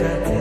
check it.